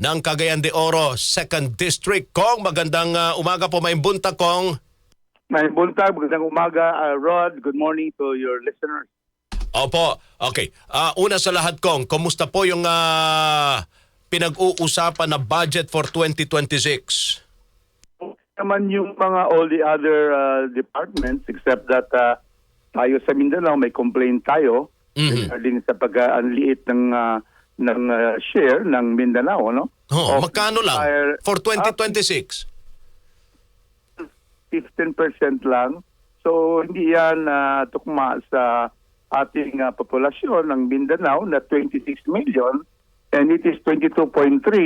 ng Cagayan de Oro 2nd District. Kong, magandang ah, umaga po. May bunta, Kong. May buntag, magandang umaga, uh, Rod. Good morning to your listeners. Opo. Okay. Ah, una sa lahat, Kong, kumusta po yung ah, pinag-uusapan na budget for 2026? Naman yung mga all the other uh, departments except that uh, tayo sa Mindanao may complaint tayo Mhm. regarding sa pag-anliit ng uh, ng uh, share ng Mindanao, no? Oh, Of magkano lang? entire- For 2026? 15% lang. So hindi yan uh, tukma sa ating uh, populasyon ng Mindanao na 26 million and it is 22.3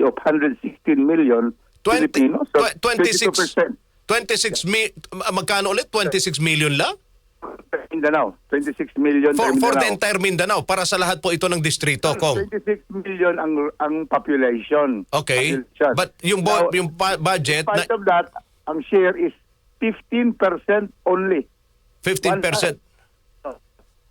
of 116 million 20 Filipinos. So tw- 26 22%. 26 mi- ah, magkano ulit? 26 million lang? Mindanao. 26 million For, for the entire Mindanao, para sa lahat po ito ng distrito, Kong. 26 million ang ang population. Okay. Population. But yung bo- Now, yung budget in na spite of that, ang share is 15% only. 15%.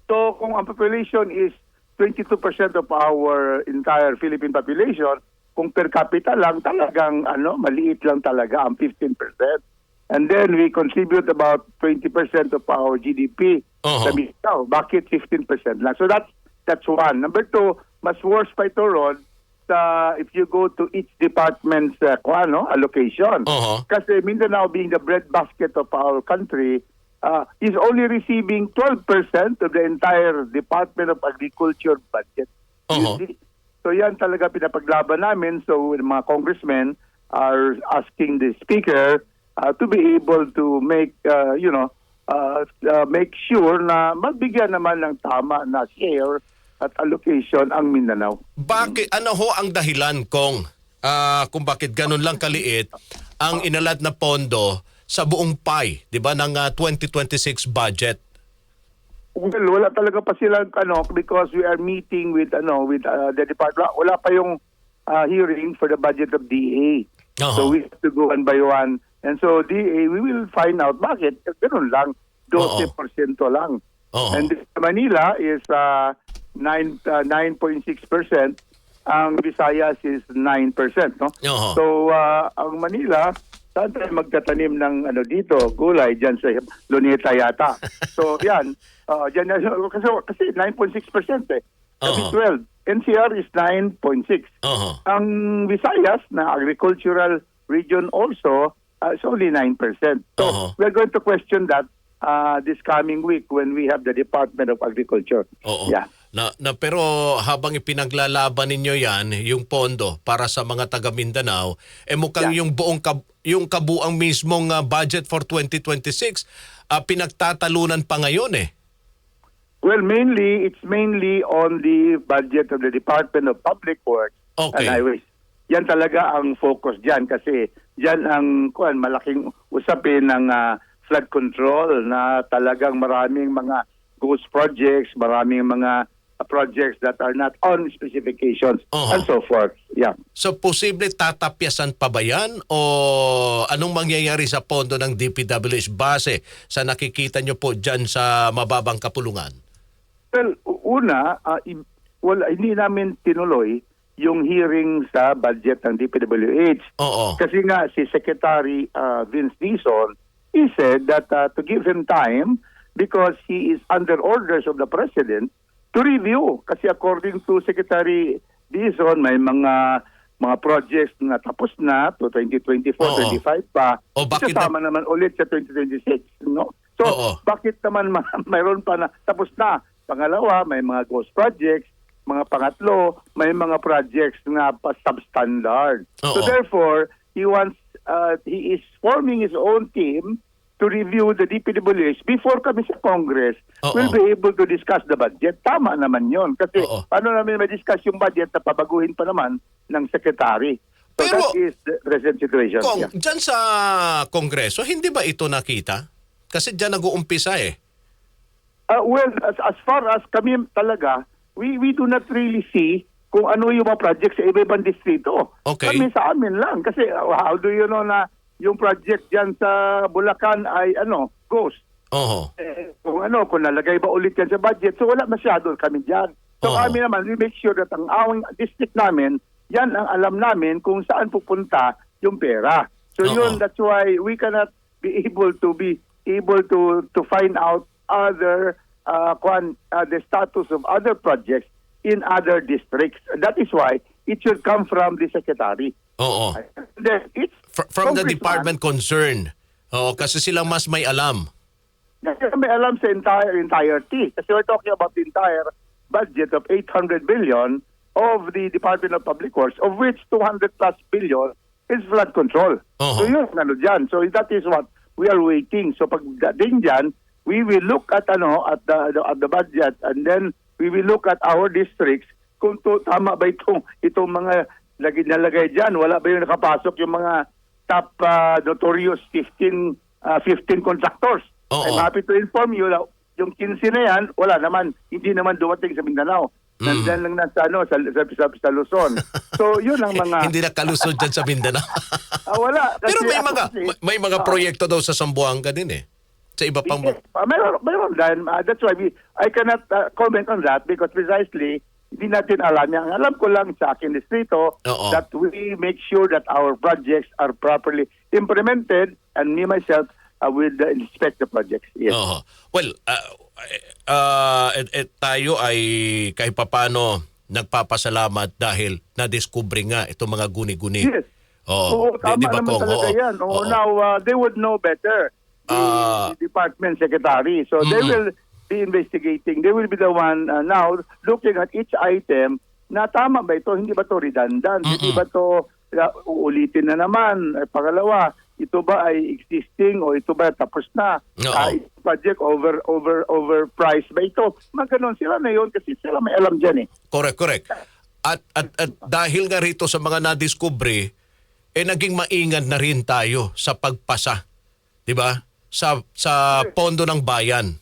So kung ang population is 22% of our entire Philippine population, kung per capita lang talagang ano, maliit lang talaga ang 15%. And then we contribute about 20% of our GDP Uh-huh. sa Mindanao. Bakit 15% lang? So that's that's one. Number two, mas worse pa ito, Rod, sa if you go to each department's uh, kung ano, allocation. Uh-huh. Kasi Mindanao being the breadbasket of our country, uh, is only receiving 12% of the entire Department of Agriculture budget. Uh-huh. So yan talaga pinapaglaban namin. So mga congressmen are asking the speaker uh, to be able to make, uh, you know, uh, uh, make sure na magbigyan naman ng tama na share at allocation ang Mindanao. Bakit ano ho ang dahilan kong ah, kung bakit ganun lang kaliit ang inalat na pondo sa buong pie, 'di ba, ng ah, 2026 budget? Well, wala talaga pa silang ano because we are meeting with ano with uh, the department. Wala pa yung uh, hearing for the budget of DA. Uh-huh. So we have to go one by one. And so DA, we will find out bakit ganun lang. 12% lang. Oo. And Manila is uh, 9 uh, 9.6%. Ang Visayas is 9%, no? Oo. So uh, ang Manila, saan tayo magtatanim ng ano dito, gulay diyan sa Luneta yata. so yan, uh, diyan na kasi kasi 9.6% eh. Kasi Oo. 12. NCR is 9.6. Oho. Ang Visayas na agricultural region also uh, is only 9%. So Oo. we're going to question that uh, this coming week when we have the Department of Agriculture. Oo. Yeah. Na, na pero habang ipinaglalaban ninyo 'yan, yung pondo para sa mga taga Mindanao, eh mukhang Yeah. yung buong kab- yung kabuang mismong ah, budget for 2026 ah, pinagtatalunan pa ngayon eh. Well, mainly, it's mainly on the budget of the Department of Public Works Okay. and Highways. Yan talaga ang focus dyan kasi dyan ang kuan, malaking usapin ng ah, flood control na talagang maraming mga ghost projects, maraming mga ah, projects that are not on specifications Oo. and so forth. Yeah. So posible tatapyasan pa ba yan o anong mangyayari sa pondo ng DPWH base sa nakikita nyo po dyan sa mababang kapulungan? Well, una, ah, i- wala, hindi namin tinuloy yung hearing sa budget ng DPWH. Oo. Kasi nga si Secretary uh, Vince Dizon, he said that uh, to give him time because he is under orders of the President to review. Kasi according to Secretary Dizon, may mga mga projects na tapos na to 2024, Oo. 25 pa. O, bakit Isasama naman ulit sa 2026. No? So, Oo. bakit naman ma- mayroon pa na tapos na? Pangalawa, may mga ghost projects. Mga pangatlo, may mga projects na pa substandard. So Oo. therefore, he wants uh, he is forming his own team to review the DPWH before kami sa Congress Oo. will be able to discuss the budget. Tama naman yon Kasi Oo. paano namin ma-discuss yung budget na pabaguhin pa naman ng secretary. So Pero- that is the present situation. Kung Yeah. dyan sa Kongreso, hindi ba ito nakita? Kasi dyan nag-uumpisa eh. Uh, well, as, as far as kami talaga, we we do not really see kung ano yung mga project sa iba-ibang distrito. Okay. Kami sa amin lang. Kasi uh, how do you know na yung project dyan sa Bulacan ay ano, ghost? Oho. Eh, kung ano, kung nalagay ba ulit yan sa budget. So wala masyado kami dyan. So Oo. kami naman, we make sure that ang awing district namin yan ang alam namin kung saan pupunta yung pera. So Oo. yun, that's why we cannot be able to be able to to find out other uh, uh, the status of other projects in other districts. That is why it should come from the secretary. Oo. It's Fr- from the department concerned. Oo, kasi silang mas may alam. Kasi may alam sa entire entirety. Kasi we're talking about the entire budget of 800 billion of the Department of Public Works, of which 200 plus billion is flood control. Oo. So yun, ano dyan. So that is what we are waiting. So pagdating dyan, we will look at ano at the, the- at the budget and then we will look at our districts kung to, tama ba itong itong mga lagi nalagay diyan wala ba yung nakapasok yung mga top uh, notorious 15 uh, 15 contractors Oo. I'm happy to inform you na yung 15 na yan, wala naman, hindi naman dumating sa Mindanao. Mm. Nandyan lang na sa, ano, sa, sa, sa, sa Luzon. So, yun ang mga... Hindi na kalusod dyan sa Mindanao. Ah, wala. Pero Kasi may ako mga kasi- may- may mga Ah, proyekto daw sa Sambuanga din eh. Sa iba pang Yes, ah, mayroon, mayroon din. Ah, that's why we, I cannot ah, comment on that because precisely, hindi natin alam yan. Alam ko lang sa akin distrito Oo. that we make sure that our projects are properly implemented and me myself uh, will uh, inspect the projects. Yes. Oo. Well, uh, uh, et, et tayo ay kahit papano nagpapasalamat dahil na-discover nga itong mga guni-guni. Yes. Oo. Oo, tama Di- di ba, naman Kong? talaga Oo. yan. Oo, Oo. Now, uh, they would know better. Ah. the department secretary. So they Mm-mm. will be investigating. They will be the one uh, now looking at each item na tama ba ito? Hindi ba ito redundant? Hindi Mm-mm. ba ito uh, uulitin na naman? Eh, pangalawa, ito ba ay existing o ito ba tapos na? Oo. Ah, ito project over over overpriced ba ito? Mga ganun sila na yun kasi sila may alam dyan eh. Correct, correct. At, at, at dahil nga rito sa mga nadiskubre, eh naging maingat na rin tayo sa pagpasa. 'Di ba? Sa sa pondo ng bayan.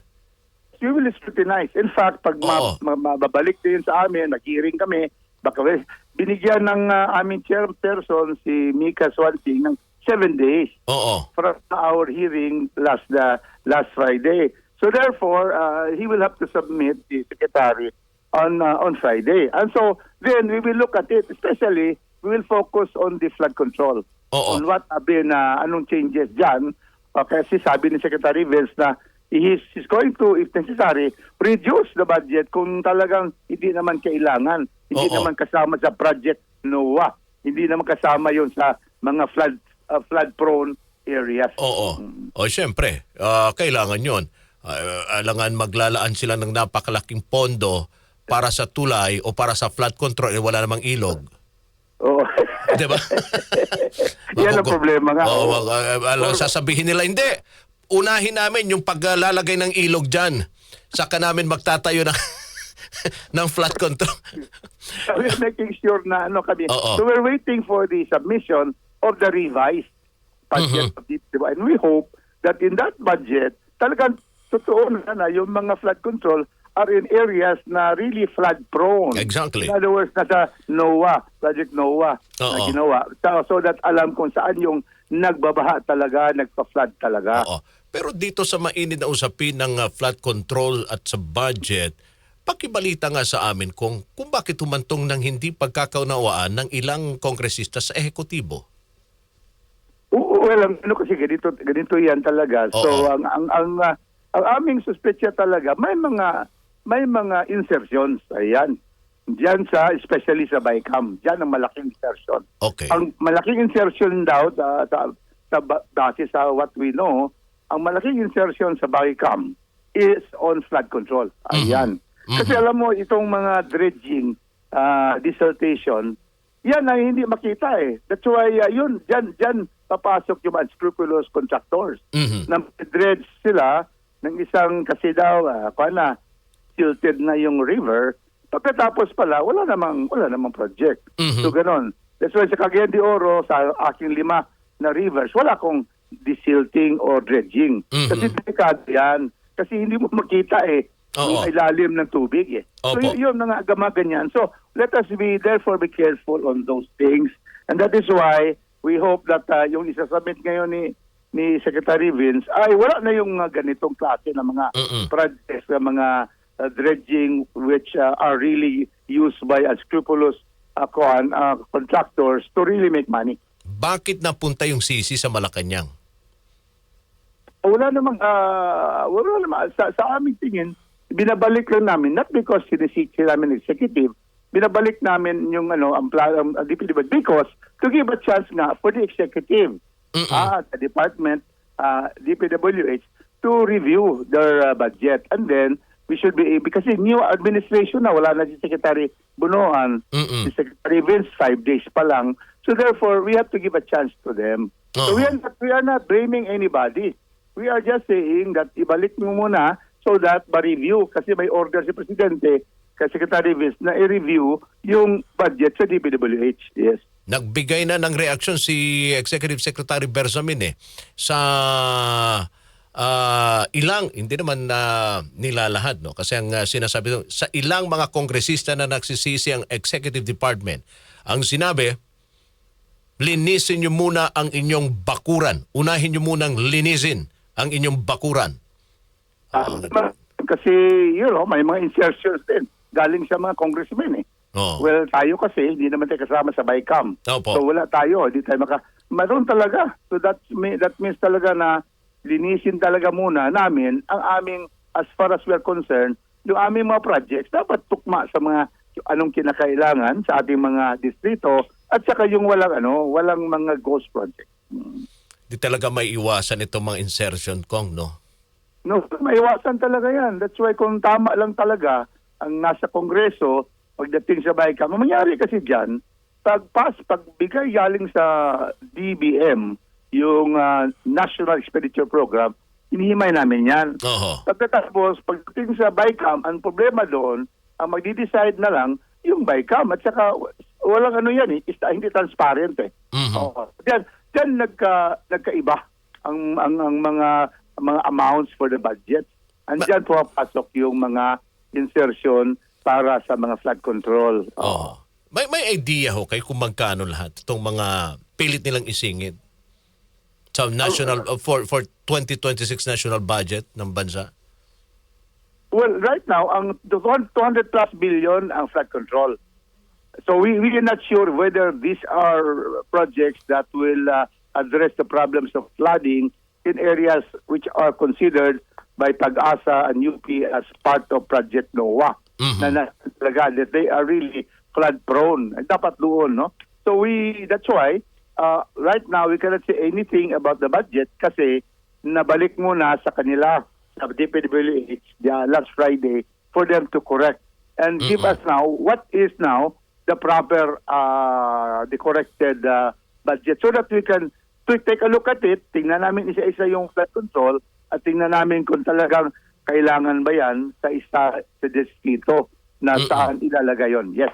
you will scrutinize. In fact, pag ma- Oo. ma- mababalik din sa amin, nag-hearing kami, baka binigyan ng uh, aming chairperson si Mika Swansing ng seven days Oo. from our hearing last uh, last Friday. So therefore, uh, he will have to submit the secretary on uh, on Friday. And so then we will look at it, especially we will focus on the flood control. Oo. On what have been, uh, anong changes dyan. Uh, kasi sabi ni Secretary Vince na he's, he's going to, if necessary, reduce the budget kung talagang hindi naman kailangan. Hindi Oo. naman kasama sa project NOAA. Hindi naman kasama yon sa mga flood uh, flood prone areas. Oo. O syempre, ah, kailangan 'yon. Ah, alangan maglalaan sila ng napakalaking pondo para sa tulay o para sa flood control eh wala namang ilog. Oo. 'Di ba? Yan ang problema nga. Oo, ah, alam, sasabihin nila hindi. Unahin namin yung paglalagay ng ilog diyan. Saka namin magtatayo ng ng flood control. we're making sure na ano kami. Oo. So we're waiting for the submission of the revised budget Mhm. diba? And we hope that in that budget, talagang totoo na na yung mga flood control are in areas na really flood prone. Exactly. In other words, nasa NOAA, Project NOAA na Oo. ginawa. So, so that alam kung saan yung nagbabaha talaga, nagpa-flood talaga. Oo. Pero dito sa mainit na usapin ng ah, flood control at sa budget, pakibalita nga sa amin kung kung bakit humantong ng hindi pagkakaunawaan ng ilang kongresista sa ehekutibo. Oo, well, ang- ano kasi ganito, ganito yan talaga. So, Oo. ang, ang, ang, ah, ang aming suspetsya talaga, may mga, may mga insertions. Ayan. Diyan sa, especially sa BICAM. Diyan ang malaking insertion. Okay. Ang malaking insertion daw, sa, sa, sa, base sa what we know, ang malaking insertion sa BICAM is on flood control. Ayan. Kasi alam mo, itong mga dredging, ah, dissertation, yan ay hindi makita eh. That's why, ah, yun, dyan, dyan papasok yung unscrupulous contractors Mhm. na dredge sila ng isang kasi daw, uh, na, tilted na yung river, pagkatapos pala, wala namang, wala namang project. Mhm. So, ganon. That's why sa Cagayan de Oro, sa aking lima na rivers, wala akong desilting or dredging. Mhm. Kasi delikado yan. Kasi hindi mo makita eh, Oo. yung ilalim ng tubig eh. So, Opo. y- yun mga agama ganyan. So, let us be, therefore, be careful on those things. And that is why we hope that uh, yung isasubmit ngayon ni ni Secretary Vince ay wala na yung uh, ganitong klase ng mga Mm-mm. projects, ng mga uh, dredging which uh, are really used by unscrupulous uh, kuan, uh, contractors to really make money. Bakit napunta yung sisi sa Malacanang? Wala namang, ah, wala namang, sa, sa aming tingin, binabalik lang namin, not because sinisiksi namin executive, binabalik namin yung ano, ang plan, ang DPWH, because to give a chance nga for the executive, Mm-mm. ah, the department, ah, DPWH, to review their ah, budget. And then, we should be able, kasi new administration na, wala na si Secretary Bunoan, Mm-mm. si Secretary Vince, five days pa lang. So therefore, we have to give a chance to them. So we are, not, we are not blaming anybody. We are just saying that ibalik mo muna so that ma-review kasi may order si Presidente kay Secretary Vince na i-review yung budget sa DPWH. Yes. Nagbigay na ng reaksyon si Executive Secretary Bersamin eh sa ah, ilang, hindi naman na nilalahad, no? Kasi ang ah, sinasabi doon, sa ilang mga kongresista na nagsisisi ang Executive Department, ang sinabi, linisin nyo muna ang inyong bakuran. Unahin nyo munang linisin ang inyong bakuran. Ah, kasi, you know, may mga insertions din galing sa mga congressmen eh. Oo. Well, tayo kasi, hindi naman tayo kasama sa BICAM. Opo. So wala tayo, hindi tayo maka... Maroon talaga. So that, that means talaga na linisin talaga muna namin ang aming, as far as we are concerned, yung aming mga projects dapat tukma sa mga anong kinakailangan sa ating mga distrito at saka yung walang ano, walang mga ghost project. Di talaga may iwasan itong mga insertion kong, no? No, maiwasan talaga yan. That's why kung tama lang talaga ang nasa Kongreso, pagdating sa BICAM, ang mangyari kasi dyan, pag pass, pagbigay galing sa DBM, yung ah, National Expenditure Program, hinihimay namin yan. Oo. Pagkatapos, pagdating sa BICAM, ang problema doon, ang magdi-decide na lang yung BICAM. At saka, walang ano yan eh, is- hindi transparent eh. Mhm. Oo. Diyan, diyan nagka, nagkaiba ang, ang, ang mga mga amounts for the budget. Andiyan pumapasok yung mga insertion para sa mga flood control. Oo. May may idea ho kayo kung magkano lahat itong mga pilit nilang isingit sa national uh, for for 2026 national budget ng bansa. Well, right now, ang 200 plus billion ang flood control. So we, we are not sure whether these are projects that will uh, address the problems of flooding in areas which are considered by Pag-asa and UP as part of Project NOAA. Mhm. Na, na talaga that they are really flood prone. Dapat doon, no? So we, that's why, uh, right now, we cannot say anything about the budget kasi nabalik muna sa kanila sa DPWH the last Friday for them to correct. And give us now what is now the proper uh, the corrected uh, budget so that we can to take a look at it tingnan namin isa-isa yung flood control at tingnan namin kung talagang kailangan ba yan sa isa sa distrito na saan ilalagay yon yes.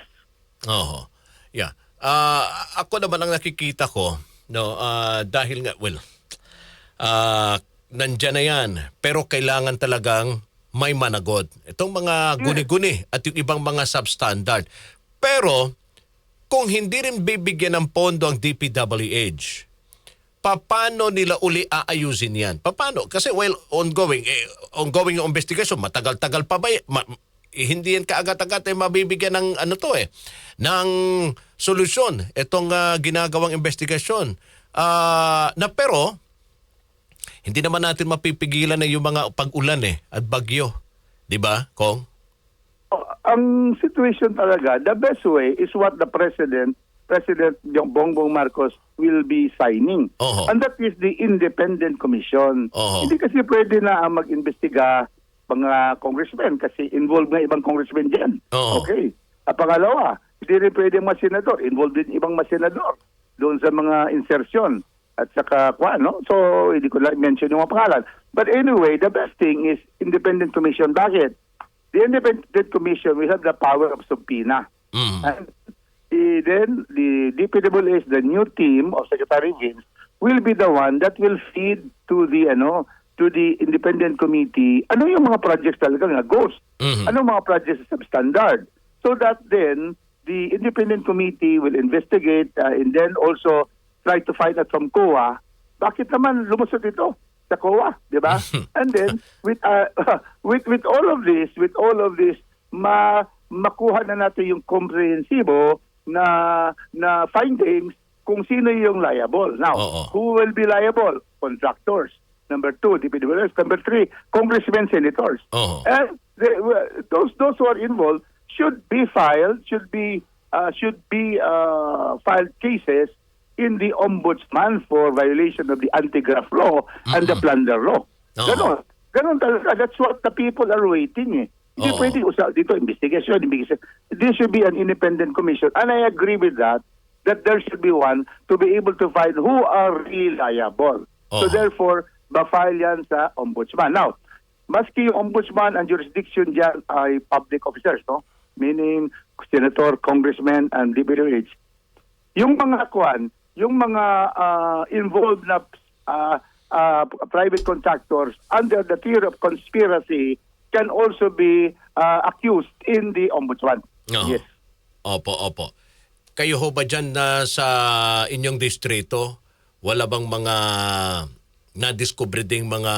Oo. Yeah. Ah, ako naman ang nakikita ko no ah, dahil nga well ah nandyan na yan pero kailangan talagang may managot. Itong mga guni-guni at yung ibang mga substandard. Pero kung hindi rin bibigyan ng pondo ang DPWH, paano nila uli aayusin yan? Paano? Kasi well, ongoing, eh, ongoing yung investigation, matagal-tagal pa ba? Ma- eh, hindi yan kaagad-agad ay mabibigyan ng ano to eh, ng solusyon itong ah, ginagawang investigasyon. Ah, na pero, hindi naman natin mapipigilan na yung mga pag-ulan eh, at bagyo. Di ba, Kong? Oh, ang situation talaga, the best way is what the President, President Bongbong Marcos will be signing. Oho. And that is the Independent Commission. Oho. Hindi kasi pwede na ang mag-imbestiga mga congressmen kasi involved na ibang congressmen dyan. Oho. Okay. At pangalawa, hindi rin pwede mga senador. Involved din ibang mga senador doon sa mga insertion. At saka, kwa, no? So, hindi ko lang mention yung mga pangalan. But anyway, the best thing is Independent Commission. Bakit? The Independent Commission will have the power of subpoena. Mm. And the, then the DPWH, the new team of Secretary Vince, will be the one that will feed to the ano to the independent committee ano yung mga projects talaga nga ghost. Mhm. Ano mga projects sa substandard. So that then the independent committee will investigate uh, and then also try to find out from COA bakit naman lumusot ito sa COA, di ba? and then with uh, with with all of this, with all of this ma makuha na natin yung komprehensibo na na findings kung sino yung liable. Now, Oo. who will be liable? Contractors. Number two, DPWS. Number three, congressmen, senators. Oo. And they, well, those those who are involved should be filed, should be uh, should be uh, filed cases in the ombudsman for violation of the anti-graft law and the plunder law. Oo. Ganon. Ganon talaga. That's what the people are waiting eh. Hindi Oo. pwede usap dito, investigation, investigation. This should be an independent commission. And I agree with that, that there should be one to be able to find who are really liable. Oo. So therefore, ba-file yan sa ombudsman. Now, maski yung ombudsman ang jurisdiction dyan ay public officers, no? Meaning, senator, congressman, and DPWH. Yung mga kwan, yung mga ah, involved na ah, ah, private contractors under the fear of conspiracy can also be ah, accused in the ombudsman. Oo. Yes. Opo, opo. Kayo ho ba dyan na sa inyong distrito, wala bang mga na-discover ding mga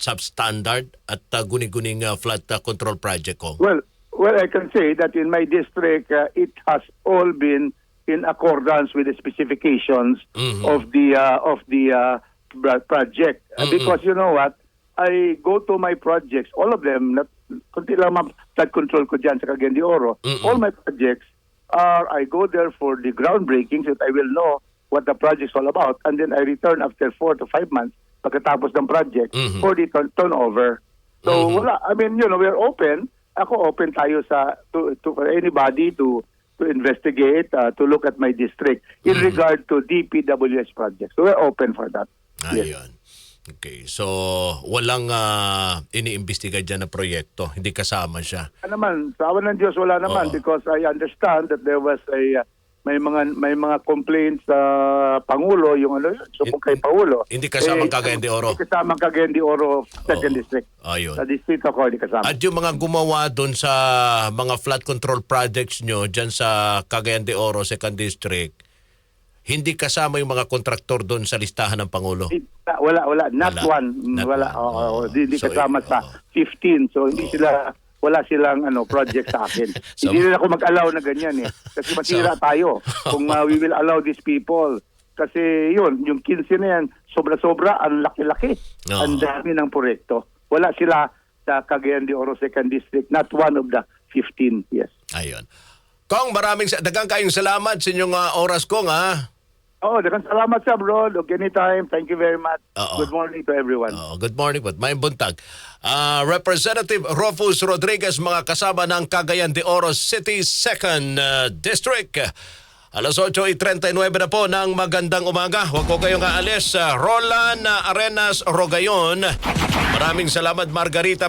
substandard at uh, guni-guning uh, flood uh, control project ko? Well, well, I can say that in my district, uh, it has all been in accordance with the specifications Mhm. of the uh, of the uh, project. Uh, Mhm. because you know what, I go to my projects, all of them, not, kunti lang flood control ko dyan sa Cagayan de Oro, Mhm. all my projects are, I go there for the groundbreaking so that I will know what the project's all about and then I return after four to five months pagkatapos ng project Mhm. for the turn- turnover. So Mhm. wala, I mean, you know, we're open. Ako open tayo sa to, to for anybody to to investigate, uh, to look at my district in Mhm. regard to DPWS projects. So we're open for that. Yes. Ayun. Okay, so walang uh, iniimbestiga dyan na proyekto, hindi kasama siya. Ano naman, sa awan ng Diyos wala naman Oo. because I understand that there was a uh, may mga may mga complaints sa pangulo yung ano yun, Hin- kay pangulo. hindi kasamang Cagayan de Oro. Hindi kasamang Cagayan de Oro second Oo. district. Ayun. Sa distrito ko hindi kasama. At yung mga gumawa doon sa mga flood control projects nyo dyan sa Cagayan de Oro, Second District, hindi kasama yung mga kontraktor doon sa listahan ng Pangulo. Wala, wala. Not Wala. one. Not wala. one. Oo. oo. Hindi, hindi So, kasama eh, sa oo. 15. So, hindi sila, wala silang ano project sa akin. So- hindi rin ako mag-allow na ganyan eh. Kasi masira tayo kung uh, we will allow these people. Kasi yun, yung 15 na yan, sobra-sobra, ang laki-laki. Oo. Ang dami ng proyekto. Wala sila sa Cagayan de Oro Second District. Not one of the 15. Yes. Ayun. Kong, maraming dagang kayong salamat sa inyong ah, oras kong ha. Oh, dagang salamat sa bro. Look anytime. Thank you very much. Oo. Good morning to everyone. Oh, good morning po. May buntag. Ah, Representative Rufus Rodriguez, mga kasama ng Cagayan de Oro City 2nd ah, District. Alas 8.39 na po ng magandang umaga. Huwag ko kayong aalis. Ah, Roland Arenas Rogayon. Maraming salamat Margarita